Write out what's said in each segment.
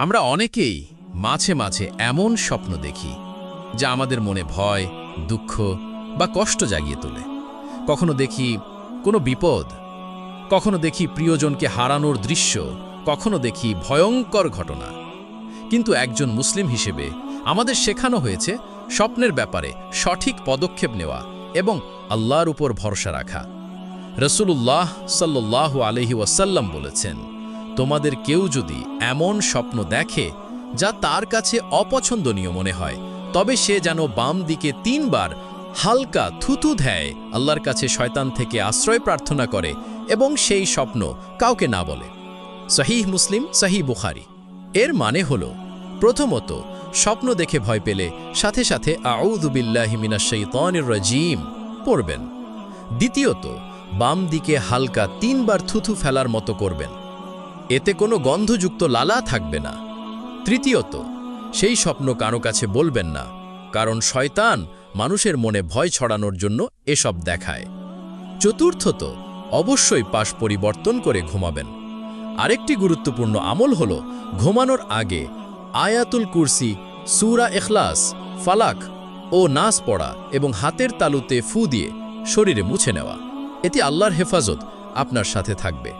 আমরা অনেকেই মাঝে মাঝে এমন স্বপ্ন দেখি যা আমাদের মনে ভয়, দুঃখ বা কষ্ট জাগিয়ে তোলে। কখনো দেখি কোনো বিপদ, কখনো দেখি প্রিয়জনকে হারানোর দৃশ্য, কখনো দেখি ভয়ঙ্কর ঘটনা। কিন্তু একজন মুসলিম হিসেবে আমাদের শেখানো হয়েছে স্বপ্নের ব্যাপারে সঠিক পদক্ষেপ নেওয়া এবং আল্লাহর উপর ভরসা রাখা। রসুলুল্লাহ সাল্লাহ আলহি ওয়াসাল্লাম বলেছেন তোমাদের কেউ যদি এমন স্বপ্ন দেখে যা তার কাছে অপছন্দনীয় মনে হয়, তবে সে যেন বাম দিকে তিনবার হালকা থুতু দেয়, আল্লাহর কাছে শয়তান থেকে আশ্রয় প্রার্থনা করে এবং সেই স্বপ্ন কাউকে না বলে। সহিহ মুসলিম সহি বুখারি। এর মানে হল, প্রথমত, স্বপ্ন দেখে ভয় পেলে সাথে সাথে আউদুবিল্লাহিমিনাশাইতানির রাজিম পড়বেন। দ্বিতীয়ত, বাম দিকে হালকা তিনবার থুথু ফেলার মতো করবেন। এতে কোনো গন্ধযুক্ত লালা থাকবে না। তৃতীয়ত, সেই স্বপ্ন কারও কাছে বলবেন না, কারণ শয়তান মানুষের মনে ভয় ছড়ানোর জন্য এসব দেখায়। চতুর্থত, অবশ্যই পাশ পরিবর্তন করে ঘুমাবেন। আরেকটি গুরুত্বপূর্ণ আমল হল ঘুমানোর আগে আয়াতুল কুরসি, সুরা এখলাস ফালাক ও নাস পড়া এবং হাতের তালুতে ফু দিয়ে শরীরে মুছে নেওয়া। এতে আল্লাহর হেফাজত আপনার সাথে থাকবে।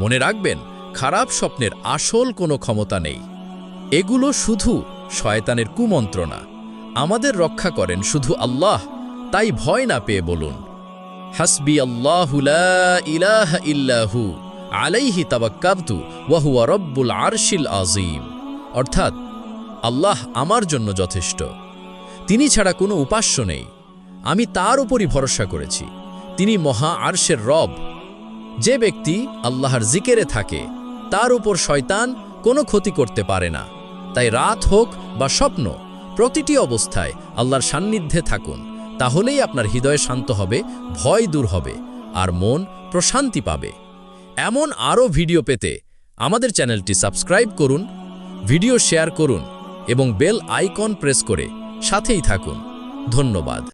মনে রাখবেন খারাপ স্বপ্নের আসল কোনো ক্ষমতা নেই। এগুলো শুধু শয়তানের কুমন্ত্রণা। আমাদের রক্ষা করেন শুধু আল্লাহ, তাই ভয় না পেয়ে বলুন, হাসবি ইলাহা ইল্লাহু আলাইহি তাবাক্কাবতু ওয়া হুয়া রব্বুল আরশিল আযীম। অর্থাৎ, আল্লাহ আমার জন্য যথেষ্ট। তিনি ছাড়া কোনো উপাস্য নেই। আমি তার উপরই ভরসা করেছি। তিনি মহা আরশের রব। যে ব্যক্তি আল্লাহর জিকেরে থাকে তার উপর শয়তান কোনো ক্ষতি করতে পারে না। তাই রাত হোক বা স্বপ্ন, প্রতিটি অবস্থায় আল্লাহর সান্নিধ্যে থাকুন। তাহলেই আপনার হৃদয় শান্ত হবে, ভয় দূর হবে আর মন প্রশান্তি পাবে। এমন আরও ভিডিও পেতে আমাদের চ্যানেলটি সাবস্ক্রাইব করুন, ভিডিও শেয়ার করুন এবং বেল আইকন প্রেস করে সাথেই থাকুন। ধন্যবাদ।